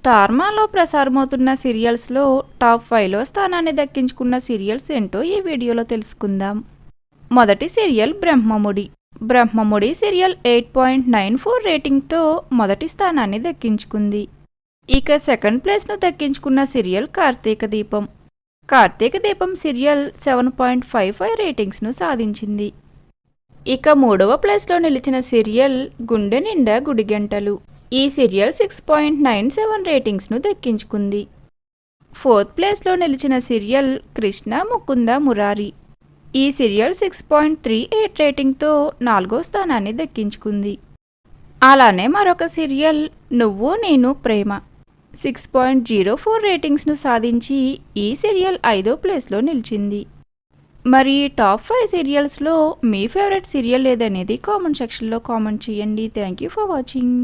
స్టార్మాలో ప్రసారమవుతున్న సీరియల్స్లో టాప్ ఫైవ్లో స్థానాన్ని దక్కించుకున్న సీరియల్స్ ఏంటో ఈ వీడియోలో తెలుసుకుందాం. మొదటి serial Brahmamudi. Brahmamudi serial eight point nine four రేటింగ్తో మొదటి స్థానాన్ని దక్కించుకుంది. ఇక సెకండ్ ప్లేస్ను దక్కించుకున్న serial Karthika Deepam. Karthika Deepam serial seven point five five రేటింగ్స్ను సాధించింది. ఇక మూడవ ప్లేస్లో నిలిచిన సీరియల్ గుండె నిండా గుడిగంటలు. ఈ serial six point nine seven రేటింగ్స్ను దక్కించుకుంది. ఫోర్త్ ప్లేస్లో నిలిచిన సీరియల్ కృష్ణ ముకుంద మురారి. ఈ serial six point three eight రేటింగ్తో నాలుగో స్థానాన్ని దక్కించుకుంది. అలానే మరొక serial Nuvvu Nenu Prema. Six point zero four రేటింగ్స్ను సాధించి ఈ సీరియల్ ఐదో ప్లేస్లో నిలిచింది. మరి టాప్ ఫైవ్ సీరియల్స్లో మీ ఫేవరెట్ సీరియల్ ఏదనేది కామెంట్ సెక్షన్లో కామెంట్ చేయండి. Thank you for watching.